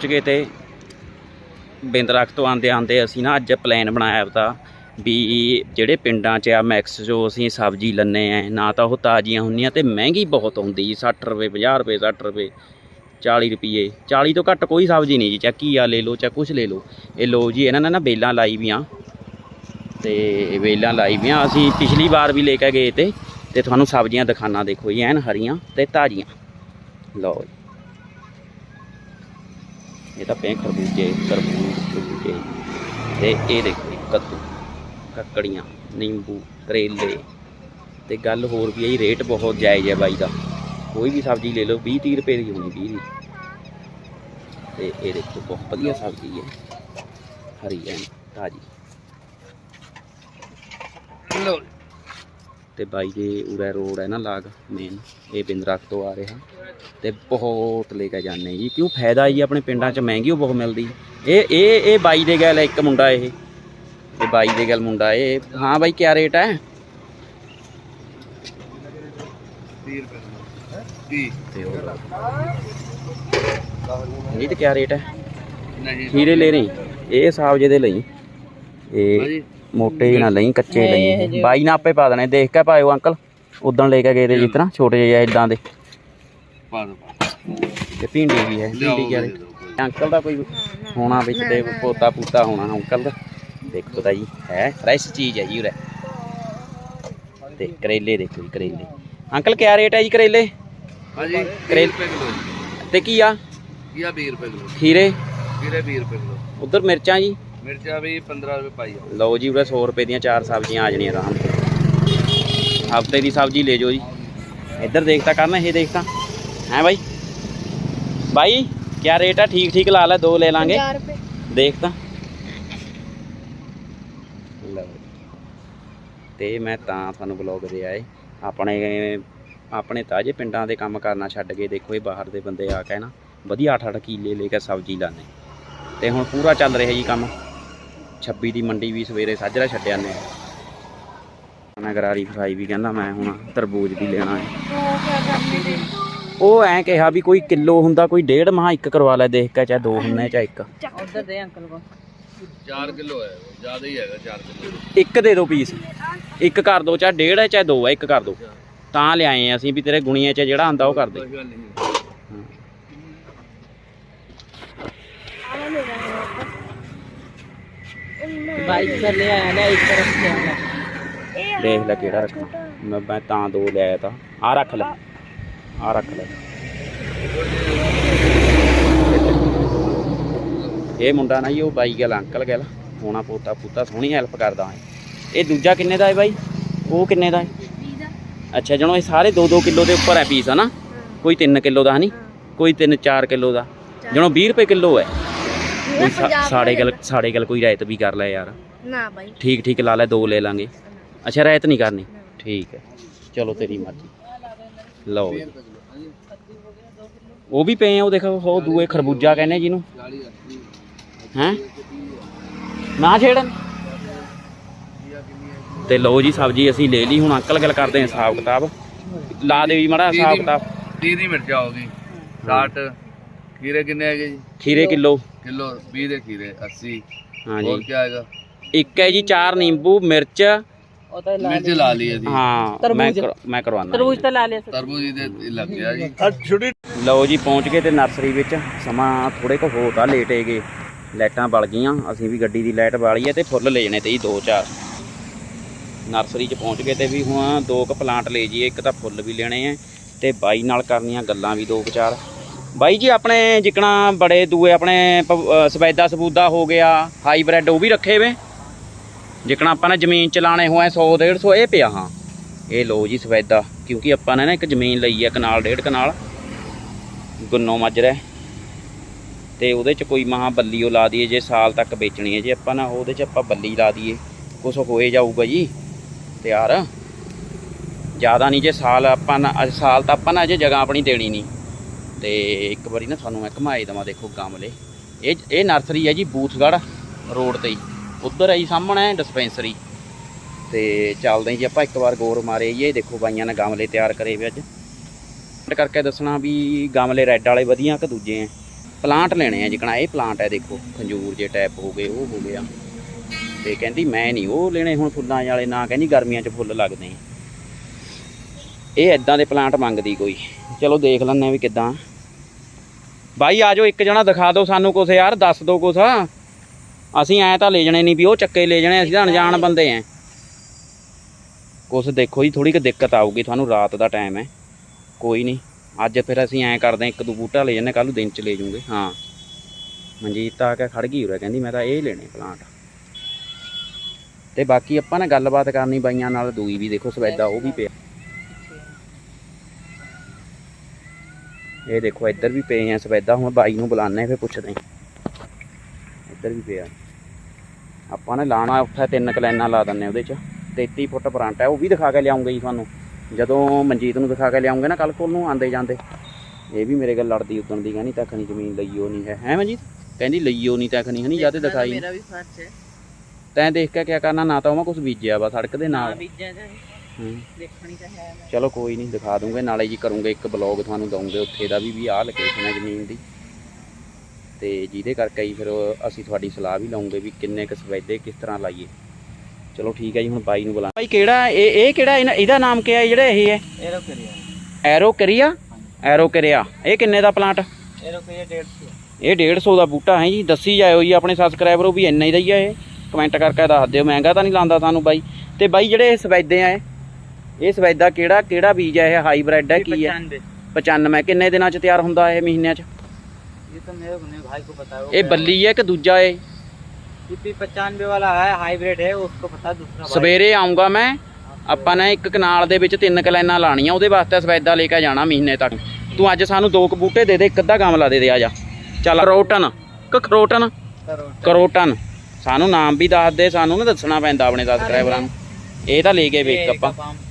ਪਹੁੰਚ ਗਏ ਤੇ ਬਿੰਦਰਖ ਤੋਂ ਆਂਦੇ ਆਂਦੇ ਅਸੀਂ ਨਾ ਅੱਜ ਪਲਾਨ ਬਣਾਇਆ ਤਾਂ ਵੀ ਜਿਹੜੇ ਪਿੰਡਾਂ 'ਚ ਆ ਮੈਕਸ ਜੋ ਅਸੀਂ ਸਬਜ਼ੀ ਲੰਨੇ ਆ, ਨਾ ਤਾਂ ਉਹ ਤਾਜ਼ੀਆਂ ਹੁੰਦੀਆਂ ਤੇ ਮਹਿੰਗੀ ਬਹੁਤ ਹੁੰਦੀ ਜੀ 60 ਰੁਪਏ 50 ਰੁਪਏ 60 ਰੁਪਏ 40 ਰੁਪਏ 40 ਤੋਂ ਘੱਟ ਕੋਈ ਸਬਜ਼ੀ ਨਹੀਂ ਜੀ, ਚਾਹੇ ਘੀਆ ਲੈ ਲਓ, ਚਾਹੇ ਕੁਛ ਲੈ ਲਓ। ਇਹ ਲੋ ਜੀ, ਇਹਨਾਂ ਨੇ ਨਾ ਬੇਲਾਂ ਲਾਈ ਵੀਆਂ। ਤੇ ਵੇਲਾਂ ਲਾਈ ਵੀਆਂ, ਅਸੀਂ ਪਿਛਲੀ ਵਾਰ ਵੀ ਲੈ ਕੇ ਗਏ ਤੇ ਤੇ ਤੁਹਾਨੂੰ ਸਬਜ਼ੀਆਂ ਦਿਖਾਣਾ ਦੇਖੋ ਜੀ, ਐਨ ਹਰੀਆਂ ਤੇ ਤਾਜ਼ੀਆਂ। ਲਓ ਜੀ। ਇਹ ਤਾਂ ਪਏ ਖਰਬੂਜੇ ਤਰਬੂਜ ਖਰਬੂਜੇ ਤੇ ਇਹ ਦੇਖੋ ਜੀ, ਕੱਦੂ ਕੱਕੜੀਆਂ ਨਿੰਬੂ ਕਰੇਲੇ। ਤੇ ਗੱਲ ਹੋਰ ਵੀ ਹੈ ਜੀ ਰੇਟ ਬਹੁਤ ਜਾਇਜ਼ ਹੈ ਬਾਈ ਦਾ। ਕੋਈ ਵੀ ਸਬਜ਼ੀ ਲੈ ਲਓ 20 30 ਰੁਪਏ ਦੀ ਹੋਣੀ 20 ਦੀ। ਤੇ ਇਹ ਦੇਖੋ ਬਹੁਤ ਵਧੀਆ ਸਬਜ਼ੀ ਹੈ। ਹਰੀ ਐਨ ਤਾਜੀ। ਤੇ ਬਾਈ ਦੇ ਉਰੇ ਰੋਡ ਹੈ ਨਾ ਲਾਗ ਮੇਨ ਇਹ ਬਿੰਦਰਖ ਤੋਂ ਆ ਰਿਹਾ। ਤੇ ਬਹੁਤ ਲੈ ਕੇ ਜਾਂਦੇ ਜੀ। ਕਿਉਂ ਫਾਇਦਾ ਜੀ ਆਪਣੇ ਪਿੰਡਾਂ 'ਚ? ਮਹਿੰਗੀ ਉਹ ਬਹੁਤ ਮਿਲਦੀ। ਇਹ ਇਹ ਇਹ ਬਾਈ ਦੇ ਗੱਲ ਇੱਕ ਮੁੰਡਾ ਇਹ। ਇਹ ਬਾਈ ਦੇ ਗੱਲ ਮੁੰਡਾ ਇਹ। ਹਾਂ ਬਾਈ ਕੀ ਰੇਟ ਹੈ? 30 ਰੁਪਏ ਤੇ ਉਹ ਇਹ ਤੇ ਕੀ ਰੇਟ ਹੈ? ਨਹੀਂ ਖੀਰੇ ਲੈ ਰਹੀ। ਇਹ ਹਿਸਾਬ ਜਿਹਦੇ ਲਈ। ਇਹ ਮੋਟੇ ਨਾ ਲਈ ਕੱਚੇ ਲਈ। ਬਾਈ ਨਾ ਆਪੇ ਪਾ ਦੇਣੇ ਦੇਖ ਕੇ ਪਾਇਓ ਅੰਕਲ। ਉਦੋਂ ਲੈ ਕੇ ਗਏ ਤੇ ਜਿਸ ਤਰ੍ਹਾਂ ਛੋਟੇ ਜਿਹੇ ਇਦਾਂ ਦੇ। ਪਾ ਦੋ ਤੇ ਭਿੰਡੀ ਵੀ ਹੈ ਭਿੰਡੀ ਕਿਆ ਦੇ ਅੰਕਲ ਦਾ ਕੋਈ ਹੋਣਾ ਵਿੱਚ ਤੇ ਪੋਤਾ ਪੂਤਾ ਹੋਣਾ ਅੰਕਲ। ਦਾ ਦੇਖੋ ਤਾਂ ਜੀ ਹੈ ਫਰੈਸ਼ ਚੀਜ਼ ਹੈ ਜੀ ਉਰੇ। ਤੇ ਕਰੇਲੇ ਦੇਖੋ ਜੀ ਕਰੇਲੇ। ਅੰਕਲ ਕਿਆ ਰੇਟ ਹੈ ਜੀ ਕਰੇਲੇ? ਹਾਂਜੀ ਕਰੇਲ- 30 ਰੁਪਏ ਕਿਲੋ ਤੇ ਕੀ ਆ? ਕੀ ਆ 20 ਰੁਪਏ ਕਿਲੋ? ਖੀਰੇ? ਖੀਰੇ 20 ਰੁਪਏ ਕਿਲੋ। ਉਧਰ ਮਿਰਚਾਂ ਜੀ। ਮਿਰਚਾਂ ਵੀ 15 ਰੁਪਏ ਪਾਈ ਆ। ਲਓ ਜੀ ਉਰੇ 100 ਰੁਪਏ ਦੀਆਂ ਚਾਰ ਸਬਜ਼ੀਆਂ ਆ ਜਾਣੀਆਂ ਆਰਾਮ ਹਫ਼ਤੇ ਦੀ ਸਬਜ਼ੀ ਲੈ ਜਾਓ ਜੀ। ਇੱਧਰ ਦੇਖਤਾ ਕਰਨਾ ਇਹ ਦੇਖਤਾ ਹੈ ਬਾਈ? ਬਾਈ ਕਿਆ ਰੇਟ ਆ? ਠੀਕ ਠੀਕ ਲਾ ਲੈ ਦੋ ਲੈ ਲਾਂਗੇ। 50 ਰੁਪਏ। ਦੇਖ ਤਾਂ। ਲਓ ਤੇ ਮੈਂ ਤਾਂ ਤੁਹਾਨੂੰ ਬਲੌਗ ਦੇ ਆਏ। ਆਪਣੇ ਆਪਣੇ ਤਾਜੇ ਪਿੰਡਾਂ ਦੇ ਕੰਮ ਕਰਨਾ ਛੱਡ ਕੇ ਦੇਖੋ ਇਹ ਬਾਹਰ ਦੇ ਬੰਦੇ ਆ ਕੇ ਨਾ ਵਧੀਆ 8-8 ਕਿੱਲੇ ਲੈ ਕੇ ਸਬਜ਼ੀ ਲਾਣੇ ਤੇ ਹੁਣ ਪੂਰਾ ਚੱਲ ਰਿਹਾ ਜੀ ਕੰਮ। 26 ਦੀ ਮੰਡੀ ਵੀ ਸਵੇਰੇ ਸਾਜਰਾ ਛੱਡਿਆ ਨੇ ਮੈਂ ਗਰਾਰੀ ਫਸਾਈ ਵੀ ਕਹਿੰਦਾ ਮੈਂ ਹੁਣ ਤਰਬੂਜ ਵੀ ਲੈਣਾ ਹੈ। ਉਹ ਦੇ ਐਂ ਕਿਹਾ ਵੀ ਕੋਈ ਕਿਲੋ ਹੁੰਦਾ ਕੋਈ ਡੇਢ ਮਹਾ ਇੱਕ ਕਰਵਾ ਲੈ ਦੇਖ ਕੇ ਚਾਹੇ ਦੋ ਹੁੰਨੇ ਚਾਹੇ ਇੱਕ। ਉਧਰ ਦੇ ਅੰਕਲ ਕੋ 4 ਕਿਲੋ ਹੈ ਜ਼ਿਆਦਾ ਹੀ ਹੈਗਾ 4 ਕਿਲੋ। ਇੱਕ ਦੇ ਦਿਓ ਪੀਸ। ਇੱਕ ਕਰ ਦਿਓ ਚਾਹੇ ਡੇਢ ਹੈ ਚਾਹੇ ਦੋ ਹੈ ਇੱਕ ਕਰ ਦਿਓ ਤਾਂ ਲਿਆਏ ਆ ਅਸੀਂ ਵੀ ਤੇਰੇ ਗੁਣੀਆਂ 'ਚ ਜਿਹੜਾ ਆਂਦਾ ਉਹ ਕਰ ਦੇ ਕੋਈ ਗੱਲ ਨਹੀਂ ਆਵਾ ਮੇਰਾ ਹੈ ਬਾਈਕ ਤੇ ਲੈ ਆਇਆ ਲੈ ਇੱਕ ਤਰਫ ਤੇ ਆਇਆ ਇਹ ਦੇਖ ਲੈ ਕਿਹੜਾ ਰੱਖਣਾ। ਮੈਂ ਮੈਂ ਤਾਂ ਦੋ ਲਿਆਇਆ ਤਾਂ। ਆ ਰੱਖ ਲੈ। ਆ ਰੱਖ ਲੈ। ਇਹ ਮੁੰਡਾ ਨਾ ਜੀ ਉਹ ਬਾਈ ਗੱਲ ਅੰਕਲ ਗੱਲ। ਹੋਣਾ ਪੋਤਾ ਪੁੱਤਾ ਸੋਹਣੀ ਹੈਲਪ ਕਰਦਾ ਹੈ। ਇਹ ਦੂਜਾ ਕਿੰਨੇ ਦਾ ਹੈ ਬਾਈ? ਉਹ ਕਿੰਨੇ ਦਾ ਹੈ? ਅੱਛਾ ਜਣੋ ਇਹ ਸਾਰੇ 2-2 ਕਿਲੋ ਦੇ ਉੱਪਰ ਹੈ ਪੀਸ ਹਨਾ? ਕੋਈ 3 ਕਿਲੋ ਦਾ ਹਨੀ ਕੋਈ 3-4 ਕਿਲੋ ਦਾ। ਜਣੋ 20 ਰੁਪਏ ਕਿਲੋ ਹੈ। ਕੋਈ ਸਾ- ਗੱਲ ਸਾੜੇ ਗੱਲ ਕੋਈ ਰਾਇਤ ਵੀ ਕਰ ਲੈ ਯਾਰ। ਨਾ ਬਾਈ। ਠੀਕ ਠੀਕ ਲਾ ਲੈ ਦੋ ਲੈ ਲਾਂਗੇ। ਅੱਛਾ ਰਾਇਤ ਨਹੀਂ ਕਰਨੀ? ਠੀਕ ਹੈ। ਚਲੋ ਤੇਰੀ ਮਰਜ਼ੀ। ਲਓ ਜੀ। ਉਹ ਵੀ ਪਏ ਆ ਉਹ ਦੇਖੋ ਉਹ ਦੂਏ ਖਰਬੂਜਾ ਕਹਿੰਦੇ ਜਿਹਨੂੰ। 40 80 ਹੈ? ਨਾ ਛੇੜਨ? ਤੇ ਲਓ ਜੀ ਸਬਜੀ ਅਸੀਂ ਲੈ ਲਈ ਹੁਣ ਅੰਕਲ ਗੱਲ ਕਰਦੇ ਆ ਹਿਸਾਬ ਕਿਤਾਬ। ਲਾ ਦੇ ਵੀ ਮੜਾ ਹਿਸਾਬ ਕਿਤਾਬ। 30 ਦੀ ਮਿਰਚਾਂ ਹੋ ਗਈ। 60 ਖੀਰੇ ਕਿੰਨੇ ਹੈਗੇ ਜੀ? ਖੀਰੇ ਕਿਲੋ। ਕਿਲੋ 20 ਦੇ ਖੀਰੇ 80 ਹੋਰ ਹਾਂਜੀ ਕੀ ਆਏਗਾ ਇੱਕ ਹੈ ਜੀ ਚਾਰ ਨਿੰਬੂ ਮਿਰਚ। ਉਹ ਤਾਂ ਲਾ ਮਿਰਚ ਲਾ ਲਈ ਜੀ। ਹਾਂ ਮੈਂ। ਕਰ- ਮੈਂ ਕਰਵਾਉਣਾ ਤਰਬੂਜ ਤਾਂ ਲਾ ਲਿਆ ਤਰਬੂਜ ਦੇ ਲੱਗ ਗਿਆ ਜੀ। ਲਓ ਜੀ ਪਹੁੰਚ ਗਏ ਤੇ ਨਰਸਰੀ ਵਿੱਚ। ਸਮਾਂ ਥੋੜੇ ਕੁ ਹੋ ਤਾਂ ਲੇਟ ਹੈਗੇ। ਲਾਈਟਾਂ ਬਲ ਗਈਆਂ। ਅਸੀਂ ਵੀ ਗੱਡੀ ਦੀ ਲਾਈਟ ਬਾਲੀ ਹੈ ਤੇ ਫੁੱਲ ਲੈ ਜਣੇ ਤੇ ਜੀ ਦੋ ਚਾਰ। ਨਰਸਰੀ 'ਚ ਪਹੁੰਚ ਗਏ ਤੇ ਵੀ ਹੁਣ ਦੋ ਕੁ ਪਲਾਂਟ ਲੈ ਜੀਏ ਇੱਕ ਤਾਂ ਫੁੱਲ ਵੀ ਲੈਣੇ ਆ ਤੇ ਬਾਈ ਨਾਲ ਕਰਨੀਆਂ ਗੱਲਾਂ ਵੀ ਦੋ ਕੁ ਚਾਰ। ਬਾਈ ਜੀ, ਆਪਣੇ ਜਿਕਣਾ ਬੜੇ ਦੂਏ, ਆਪਣੇ ਪ- ਸਫੈਦਾ ਸਬੂਦਾ ਹੋ ਗਿਆ, ਹਾਈਬ੍ਰਿਡ ਉਹ ਵੀ ਰੱਖੇ ਵੇ। ਜਿਕਣਾ ਆਪਾਂ ਨੇ ਜ਼ਮੀਨ ਚ ਲਾਣੇ ਹੋਏ 100 150 ਇਹ ਪਿਆ ਹਾਂ। ਇਹ ਲਓ ਜੀ ਸਫੈਦਾ, ਕਿਉਂਕਿ ਆਪਾਂ ਨੇ ਨਾ ਇੱਕ ਜ਼ਮੀਨ ਲਈ ਹੈ ਕਨਾਲ, ਡੇਢ ਕਨਾਲ। ਗੁੰਨੋ ਮਾਜਰਾ ਤੇ ਉਹਦੇ ਚ ਕੋਈ ਮਹਾ ਬੱਲੀ ਉਹ ਲਾ ਦਈਏ, ਜੇ ਸਾਲ ਤੱਕ ਵੇਚਣੀ ਹੈ। ਜੇ ਆਪਾਂ ਨਾ ਉਹਦੇ ਚ ਆਪਾਂ ਬੱਲੀ ਲਾ ਦਈਏ, ਕੁਛ ਹੋਏ ਜਾਊਗਾ ਜੀ। ਤਿਆਰ। ਜ਼ਿਆਦਾ ਨਹੀਂ, ਜੇ ਸਾਲ ਆਪਾਂ ਨਾ, ਸਾਲ ਤਾਂ ਆਪਾਂ ਨਾ ਅਜੇ ਜਗ੍ਹਾ ਆਪਣੀ ਦੇਣੀ ਨਹੀਂ। ਤੇ ਇੱਕ ਵਾਰੀ ਨਾ ਤੁਹਾਨੂੰ ਮੈਂ ਘੁਮਾਏ ਦਵਾਂ ਦੇਖੋ ਗਮਲੇ। ਇਹ ਇਹ ਨਰਸਰੀ ਹੈ ਜੀ ਬੂਥਗੜ ਰੋਡ ਤੇ ਉੱਧਰ ਹੈ ਜੀ ਸਾਹਮਣੇ ਡਿਸਪੈਂਸਰੀ ਤੇ ਚੱਲਦੇ ਜੀ ਆਪਾਂ ਇੱਕ ਵਾਰ ਗੌਰ ਮਾਰੇ ਜੀ, ਇਹ ਦੇਖੋ ਬਾਈਆਂ ਨੇ ਗਮਲੇ ਤਿਆਰ ਕਰੇ ਵੇ ਅੱਜ। ਕਮੈਂਟ ਕਰਕੇ ਦੱਸਣਾ ਵੀ ਗਮਲੇ ਰੈੱਡ ਵਾਲੇ ਵਧੀਆ ਕਿ ਦੂਜੇ ਆ? ਪਲਾਂਟ ਲੈਣੇ ਆ ਜਿਕਣਾ ਇਹ ਪਲਾਂਟ ਹੈ ਦੇਖੋ। ਖੰਜੂਰ ਜੇ ਟਾਈਪ ਹੋ ਗਏ, ਉਹ ਹੋ ਗਿਆ ਤੇ ਕਹਿੰਦੀ ਮੈਂ ਨਹੀਂ, ਉਹ ਲੈਣੇ ਹੁਣ ਫੁੱਲਾਂ ਵਾਲੇ, ਨਾ ਕਹਿੰਦੀ ਗਰਮੀਆਂ 'ਚ ਫੁੱਲ ਲੱਗਦੇ। ਆ ਇਹ ਐਦਾਂ ਦੇ ਪਲਾਂਟ ਮੰਗਦੀ ਕੋਈ। ਚਲੋ ਦੇਖ ਲੈਂਦੇ ਆ ਵੀ ਕਿੱਦਾਂ। ਬਾਈ, ਆ ਜਾਓ, ਇੱਕ ਜਣਾ ਦਿਖਾ ਦਿਓ ਸਾਨੂੰ ਕੁਛ ਯਾਰ, ਦੱਸ ਦਿਓ ਕੁਛ। ਅਸੀਂ ਐ ਤਾਂ ਲੈ ਜਣੇ ਨਹੀਂ ਵੀ, ਉਹ ਚੱਕੇ ਲੈ ਜਣੇ, ਅਸੀਂ ਤਾਂ ਅਣਜਾਣ ਬੰਦੇ ਐ। ਕੁਛ ਦੇਖੋ ਜੀ ਥੋੜੀ ਕੁ ਦਿੱਕਤ ਆਊਗੀ, ਤੁਹਾਨੂੰ ਰਾਤ ਦਾ ਟਾਈਮ ਹੈ। ਕੋਈ ਨਹੀਂ, ਅੱਜ ਫਿਰ ਅਸੀਂ ਐਂ ਕਰਦੇ ਹਾਂ, ਇੱਕ ਦੋ ਬੂਟਾ ਲੈ ਜੰਨੇ ਕੱਲ ਨੂੰ ਦਿਨ ਚ ਲੈ ਜੂਗੇ। ਹਾਂ। ਮਨਜੀਤ ਤਾਂ ਆ ਕੇ ਖੜ ਗਈ ਉਰੇ, ਕਹਿੰਦੀ ਮੈਂ ਤਾਂ ਇਹ ਲੈਣੇ ਪਲਾਂਟ ਤੇ ਬਾਕੀ ਆਪਾਂ ਨਾ ਗੱਲਬਾਤ ਕਰਨੀ ਬਾਈਆਂ ਨਾਲ, ਦੂਈ ਵੀ ਦੇਖੋ, ਸਵੈਦਾ ਉਹ ਵੀ ਪਿਆ। ਇਹ ਦੇਖੋ ਇੱਧਰ ਵੀ ਪਏ ਆ ਸਵੈਦਾ ਹੁਣ ਬਾਈ ਨੂੰ ਬੁਲਾਣੇ ਫਿਰ ਪੁੱਛਦੇ ਇੱਧਰ ਵੀ ਪਿਆ। ਆਪਾਂ ਨੇ ਲਾਣਾ ਉੱਥੇ ਤਿੰਨ ਕਲੈਨਾਂ ਲਾ ਦਿੰਨੇ ਉਹਦੇ ਚ। 33 ਫੁੱਟ ਫਰੰਟ ਹੈ ਉਹ ਵੀ ਦਿਖਾ ਕੇ ਲਿਆਉਂਗੇ ਜੀ ਤੁਹਾਨੂੰ। ਜਦੋਂ ਮਨਜੀਤ ਨੂੰ ਦਿਖਾ ਕੇ ਲਿਆਉਂਗੇ ਨਾ ਕੱਲ ਕੋਲ ਨੂੰ ਆਂਦੇ ਜਾਂਦੇ। ਇਹ ਵੀ ਮੇਰੇ ਗੱਲ ਲੜਦੀ ਉਦਣ ਦੀ ਕਹਿੰਦੀ ਤੱਕ ਨਹੀਂ ਜ਼ਮੀਨ ਲਈਓ ਨਹੀਂ ਹੈ। ਹੈ ਮਨਜੀਤ? ਕਹਿੰਦੀ ਲਈਓ ਨਹੀਂ ਤੱਕ ਨਹੀਂ ਹਨੀ ਜਦ ਦਿਖਾਈ। ਮੇਰਾ ਵੀ ਫਰਜ਼ ਹੈ। ਤੈਂ ਦੇਖ ਕੇ ਕਿਆ ਕਰਨਾ ਨਾ ਤਾਂ ਉਹ ਕੁਝ ਬੀਜਿਆ ਵਾ ਸੜਕ ਦੇ ਨਾਲ। ਬੀਜਾਂ ਜਾਂ ਹੂੰ। ਚਲੋ ਕੋਈ ਨਹੀਂ ਦਿਖਾ ਦੂੰਗੇ। ਨਾਲੇ ਜੀ ਕਰੂੰਗਾ ਇੱਕ ਬਲੌਗ ਤੁਹਾਨੂੰ ਦਊਂਗੇ ਉੱਥੇ ਦਾ ਵੀ ਵੀ ਆਹ ਲੋਕੇਸ਼ਨ ਹੈ ਜ਼ਮੀਨ ਦੀ। ਤੇ ਜਿਹਦੇ ਕਰਕੇ ਹੀ ਫਿਰ ਅਸੀਂ ਤੁਹਾਡੀ ਸਲਾਹ ਵੀ ਲਵਾਂਗੇ ਵੀ ਕਿੰਨੇ ਕੁ ਸਵੇਦੇ ਕਿਸ ਤਰ੍ਹਾਂ ਲਾਈਏ। ਚਲੋ ਠੀਕ ਹੈ ਜੀ ਹੁਣ ਬਾਈ ਨੂੰ ਬੁਲਾ ਬਾਈ ਕਿਹੜਾ ਇਹ ਇਹ ਕਿਹੜਾ ਇਹਦਾ ਨਾਮ ਕੀ ਹੈ? ਜਿਹੜਾ ਇਹ ਹੈ? ਐਰੋ ਕਰੀਆ ਐਰੋ ਕਰਿਆ ਇਹ ਕਿੰਨੇ ਦਾ ਪਲਾਂਟ एरो करिया डेढ़ सौ ਇਹ 150 ਦਾ ਬੂਟਾ ਹੈ ਜੀ। ਦੱਸੀ ਜਾਇਓ ਜੀ ਆਪਣੇ ਸਬਸਕ੍ਰਾਈਬਰੋ ਵੀ ਇੰਨਾ ਹੀ ਦਾ ਹੀ ਹੈ ਇਹ। ਕਮੈਂਟ ਕਰਕੇ ਦੱਸ ਦਿਓ। ਮਹਿੰਗਾ ਤਾਂ ਨਹੀਂ ਲਾਂਦਾ ਤੁਹਾਨੂੰ ਬਾਈ। ਤੇ ਬਾਈ ਜਿਹੜੇ ਇਹ ਸਵੈਦੇ ਆ ਇਹ ਸਵੈਦਾ ਕਿਹੜਾ ਕਿਹੜਾ ਬੀਜ ਹੈ ਇਹ ਹਾਈਬ੍ਰਿਡ ਹੈ ਕੀ ਹੈ 95 ਕਿੰਨੇ ਦਿਨਾਂ ਚ ਤਿਆਰ ਹੁੰਦਾ ਇਹ ਮਹੀਨਿਆਂ ਚ ये तो मेरे को नहीं भाई को पता है ਇਹ ਬੱਲੀ ਹੈ ਕਿ ਦੂਜਾ ਹੈ ये पचानवे वाला है हाइब्रिड है उसको पता है दूसरा ਸਵੇਰੇ ਆਉਂਗਾ ਮੈਂ ਆਪਾਂ ਨੇ ਇੱਕ ਕਨਾਲ ਦੇ ਵਿੱਚ ਤਿੰਨ ਕਲੈਨਾਂ ਲਾਣੀਆਂ ਉਹਦੇ ਵਾਸਤੇ ਸਵੈਦਾ ਲੈ ਕੇ ਜਾਣਾ ਮਹੀਨੇ ਤੱਕ ਤੂੰ ਅੱਜ ਸਾਨੂੰ ਦੋ ਕੁ ਬੂਟੇ ਦੇ ਦੇ ਇੱਕ ਅੱਧਾ ਗਮਲਾ ਦੇ ਦੇ ਆ ਜਾ ਚੱਲ ਕਰੋਟਨ ਕਿ ਖਰੋਟਨ करोड़ ਕਰੋਟਨ ਸਾਨੂੰ ਨਾਮ ਵੀ ਦੱਸ ਦੇ ਸਾਨੂੰ ਨਾ ਦੱਸਣਾ ਪੈਂਦਾ ਆਪਣੇ ਸਬਸਕ੍ਰਾਈਬਰਾਂ ਨੂੰ ਇਹ ਤਾਂ ਲੈ ਗਏ ਵੇਖ ਆਪਾਂ पाम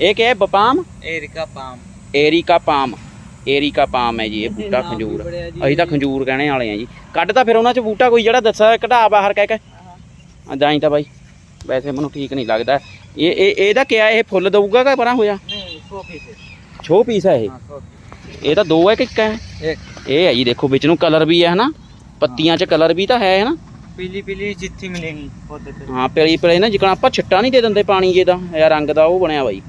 ਇਹ ਕੀ ਹੈ? ਬਪਾਮ? Areca palm. Areca palm. Areca palm ਹੈ ਜੀ ਇਹ ਬੂਟਾ ਖੰਜੂਰ। ਅਸੀਂ ਤਾਂ ਖੰਜੂਰ ਕਹਿਣੇ ਵਾਲੇ ਆ ਜੀ। ਕੱਢ ਤਾਂ ਫਿਰ ਉਹਨਾਂ ਚ ਬੂਟਾ ਕੋਈ ਜਿਹੜਾ ਦੱਸਿਆ ਘਟਾ ਬਾਹਰ ਕਹਿ ਕੇ। ਜਾਈ ਤਾਂ ਬਾਈ। ਵੈਸੇ ਮੈਨੂੰ ਠੀਕ ਨਹੀਂ ਲੱਗਦਾ। ਇਹ ਇਹ ਇਹਦਾ ਕਿਆ ਇਹ ਫੁੱਲ ਦਊਗਾ ਕਿ ਪਰਾਂ ਹੋਇਆ? ਨਹੀਂ 100 ਪੀਸ ਹੈ। ਇਹ? ਇਹ ਤਾਂ ਦੋ ਹੈ ਕਿ ਇੱਕ ਹੈ? ਇਹ ਹੈ ਜੀ ਦੇਖੋ ਵਿੱਚ ਨੂੰ ਕਲਰ ਵੀ ਹੈ ਹਨਾ? ਪੱਤੀਆਂ 'ਚ ਕਲਰ ਵੀ ਤਾਂ ਹੈ ਹਨਾ? ਪੀਲੀ ਪੀਲੀ ਚਿੱਠੀ ਮਿਲੇਗੀ ਹਾਂ ਪੀਲੀ ਪੀਲੀ ਨਾ ਜਿਕਣਾ ਆਪਾਂ ਛਿੱਟਾ ਨਹੀਂ ਦੇ ਦਿੰਦੇ ਪਾਣੀ ਜੇ ਦਾ ਯਾ ਰੰਗ ਦਾ ਉਹ ਬਣਿਆ ਬਾਈ।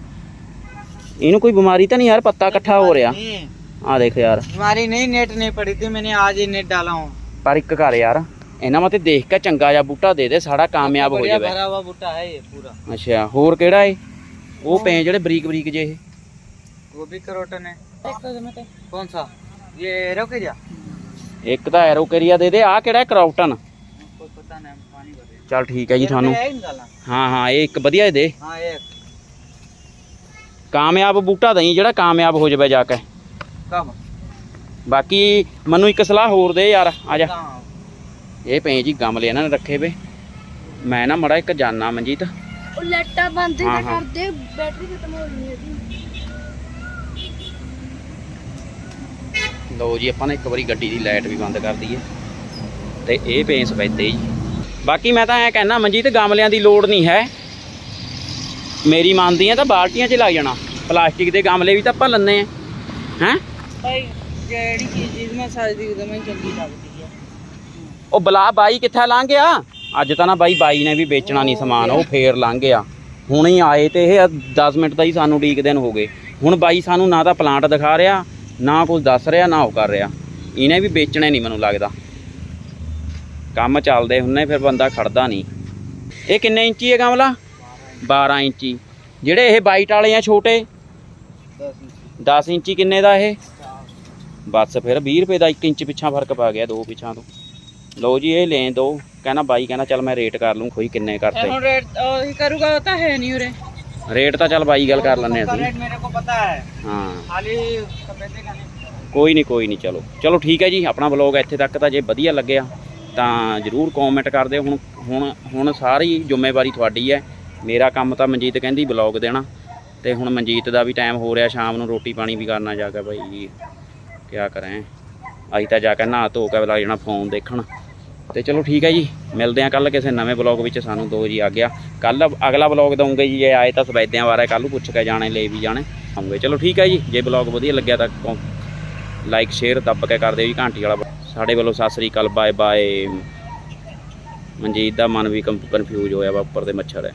ਇਹਨੂੰ ਕੋਈ ਬਿਮਾਰੀ ਤਾਂ ਨਹੀਂ ਯਾਰ ਪੱਤਾ ਇਕੱਠਾ ਹੋ ਰਿਹਾ नहीं, ਆ ਦੇਖ ਯਾਰ बीमारी नहीं नेट नहीं पड़ी थी मैंने आज ही नेट डाला हूँ ਪਰ ਇੱਕ ਘਰ ਯਾਰ ਇਹਨਾਂ ਮਤੇ ਦੇਖ ਕੇ ਚੰਗਾ ਜਿਹਾ ਬੂਟਾ ਦੇ ਦੇ ਸਾਡਾ ਕਾਮਯਾਬ ਹੋ बढ़िया ਜਾਵੇ भरा हुआ बूटा है ये पूरा ਅੱਛਾ ਹੋਰ ਕਿਹੜਾ ਏ ਉਹ ਪਏ ਜਿਹੜੇ ਬਰੀਕ ਬਰੀਕ ਜੇ ਇਹ वो भी करोटन है कौन सा ये एरो के जा ਇੱਕ ਤਾਂ ਐਰੋਕੇਰੀਆ ਦੇ ਦੇ ਆ ਕਿਹੜਾ ਹੈ? ਕਰਾਉਟਨ कोई पता नहीं हम पानी भर रहे हैं। ਚੱਲ ਠੀਕ ਹੈ ਜੀ एरो ਤੁਹਾਨੂੰ के है ही निकाला ਹਾਂ ਹਾਂ ਇਹ ਇੱਕ ਵਧੀਆ ਦੇ हाँ एक ਕਾਮਯਾਬ ਬੂਟਾ ਦਈ ਜਿਹੜਾ ਕਾਮਯਾਬ ਹੋ ਜਾਵੇ ਜਾ ਕੇ। ਕੰਮ। ਬਾਕੀ ਮੈਨੂੰ ਇੱਕ ਸਲਾਹ ਹੋਰ ਦੇ ਯਾਰ ਆ ਜਾ। ਇਹ ਪਏ ਜੀ ਗਮਲੇ ਇਹਨਾਂ ਨੇ ਰੱਖੇ ਵੇ। ਮੈਂ ਨਾ ਮੜਾ ਇੱਕ ਜਾਨਾ ਮਨਜੀਤ। ਉਹ ਲੈਟਾ ਬੰਦ ਨਾ ਹਾਂ, ਕਰਦੇ ਬੈਟਰੀ ਖਤਮ ਹੋ ਗਈ ਇਹਦੀ। ਲਓ ਜੀ ਆਪਾਂ ਨੇ ਇੱਕ ਵਾਰੀ ਗੱਡੀ ਦੀ ਲਾਈਟ ਵੀ ਬੰਦ ਕਰ ਦਈਏ। ਤੇ ਇਹ ਪੇਂਸ ਪੈਂਦੇ ਜੀ। ਬਾਕੀ ਮੈਂ ਤਾਂ ਐ ਕਹਿਣਾ ਮਨਜੀਤ ਗਮਲਿਆਂ ਦੀ ਲੋੜ ਨਹੀਂ ਹੈ। ਮੇਰੀ ਮੰਨਦੀ ਆ ਤਾਂ ਬਾਲਟੀਆਂ 'ਚ ਲੱਗ ਜਾਣਾ। ਪਲਾਸਟਿਕ ਦੇ ਗਮਲੇ ਵੀ ਤਾਂ ਆਪਾਂ ਲੰਨੇ ਆ। ਹੈ? ਭਾਈ ਜਿਹੜੀ ਚੀਜ਼ ਚੀਜ਼ ਮੈਂ ਸਾਰੀ ਦੀ ਉਦੋਂ ਮੈਨੂੰ ਚੰਗੀ ਲੱਗਦੀ ਹੈ ਉਹ ਬਲਾ ਬਾਈ ਕਿੱਥੇ ਲੰਘ ਗਿਆ? ਅੱਜ ਤਾਂ ਨਾ ਬਾਈ ਬਾਈ ਨੇ ਵੀ ਵੇਚਣਾ ਨਹੀਂ ਸਮਾਨ ਉਹ ਫੇਰ ਲੰਘ ਗਿਆ। ਹੁਣ ਹੀ ਆਏ ਤੇ ਇਹ 10 ਮਿੰਟ ਦਾ ਹੀ ਸਾਨੂੰ ਉਡੀਕਦੇ ਨੂੰ ਹੋ ਗਏ। ਹੁਣ ਬਾਈ ਸਾਨੂੰ ਨਾ ਤਾਂ ਪਲਾਂਟ ਦਿਖਾ ਰਿਹਾ ਨਾ ਕੁਝ ਦੱਸ ਰਿਹਾ ਨਾ ਉਹ ਕਰ ਰਿਹਾ। ਇਹਨੇ ਵੀ ਵੇਚਣੇ ਨਹੀਂ ਮੈਨੂੰ ਲੱਗਦਾ। ਕੰਮ ਚੱਲਦੇ ਹੁੰਨੇ ਫਿਰ ਬੰਦਾ ਖੜਦਾ ਨਹੀਂ। ਇਹ ਕਿੰਨੇ ਇੰਚੀ ਹੈ ਗਮਲਾ? 12 ਇੰਚੀ। ਜਿਹੜੇ ਇਹ ਬਾਈਟ ਵਾਲੇ ਆ ਛੋਟੇ? 10 ਇੰਚੀ। ਕਿੰਨੇ ਦਾ ਇਹ? ਬਸ ਫਿਰ 20 ਰੁਪਏ ਦਾ 1 ਇੰਚ ਪਿੱਛਾ ਫ਼ਰਕ ਪਾ ਗਿਆ ਦੋ ਪਿੱਛਾ ਤੋਂ। ਲਓ ਜੀ ਇਹ ਲੈਣ ਦੋ। ਕਹਿੰਦਾ ਬਾਈ ਕਹਿੰਦਾ ਚੱਲ ਮੈਂ ਰੇਟ ਕਰ ਲੂੰ ਕੋਈ ਕਿੰਨੇ ਕਰਤੇ। ਹੁਣ ਰੇਟ ਉਹੀ ਕਰੂਗਾ ਉਹ ਤਾਂ ਹੈ ਨਹੀਂ ਉਰੇ। ਰੇਟ ਤਾਂ ਚੱਲ ਬਾਈ ਗੱਲ ਕਰ ਲੈਣੇ ਅਸੀਂ। ਰੇਟ ਮੇਰੇ ਕੋ ਪਤਾ ਹੈ। ਹਾਂ। ਖਾਲੀ ਕੋਈ ਨਹੀਂ ਕੋਈ ਨਹੀਂ ਚਲੋ। ਚਲੋ ਠੀਕ ਹੈ ਜੀ ਆਪਣਾ ਬਲੌਗ ਇੱਥੇ ਤੱਕ ਤਾਂ ਜੇ ਵਧੀਆ ਲੱਗਿਆ ਤਾਂ ਜਰੂਰ ਕਮੈਂਟ ਕਰ ਦਿਓ। ਹੁਣ ਹੁਣ ਹੁਣ ਸਾਰੀ ਜ਼ਿੰਮੇਵਾਰੀ ਤੁਹਾਡੀ ਹੈ। ਮੇਰਾ ਕੰਮ ਤਾਂ ਮਨਜੀਤ ਕਹਿੰਦੀ ਬਲੌਗ ਦੇਣਾ। ਤੇ ਹੁਣ ਮਨਜੀਤ ਦਾ ਵੀ ਟਾਈਮ ਹੋ ਰਿਹਾ, ਸ਼ਾਮ ਨੂੰ ਰੋਟੀ ਪਾਣੀ ਵੀ ਕਰਨਾ ਜਾ ਕੇ ਬਾਈ। ਜੀ ਕਿਆ ਕਰਾਂ। ਅਸੀਂ ਤਾਂ ਜਾ ਕੇ ਨਹਾ ਧੋ ਕੇ ਲੱਗ ਜਾਣਾ ਫੋਨ ਦੇਖਣ। ਤੇ ਚਲੋ ਠੀਕ ਹੈ ਜੀ, ਮਿਲਦੇ ਹਾਂ ਕੱਲ ਕਿਸੇ ਨਵੇਂ ਬਲੌਗ ਵਿੱਚ। ਸਾਨੂੰ ਦੋ ਜੀ ਆ ਗਿਆ। ਕੱਲ ਅਗਲਾ ਬਲੌਗ ਦਊਂਗੇ ਜੀ ਜੇ ਆਏ ਤਾਂ ਸਵੈਦਿਆਂ ਬਾਰੇ ਕੱਲ ਨੂੰ ਪੁੱਛ ਕੇ ਜਾਣੇ, ਲੈ ਵੀ ਜਾਣੇ। ਆਉਂਗੇ। ਚਲੋ ਠੀਕ ਹੈ ਜੀ, ਜੇ ਬਲੌਗ ਵਧੀਆ ਲੱਗਿਆ ਤਾਂ ਲਾਈਕ ਸ਼ੇਅਰ ਦੱਬ ਕੇ ਕਰ ਦਿਓ ਜੀ, ਘੰਟੀ ਵਾਲਾ ਸਾਡੇ ਵੱਲੋਂ ਸਤਿ ਸ੍ਰੀ ਅਕਾਲ ਬਾਏ ਬਾਏ ਮਨਜੀਤ ਦਾ ਮਨ ਵੀ ਕੰਫਿਊਜ਼ ਹੋਇਆ ਵਾ, ਉੱਪਰ ਦੇ ਮੱਛਰ ਹੈ।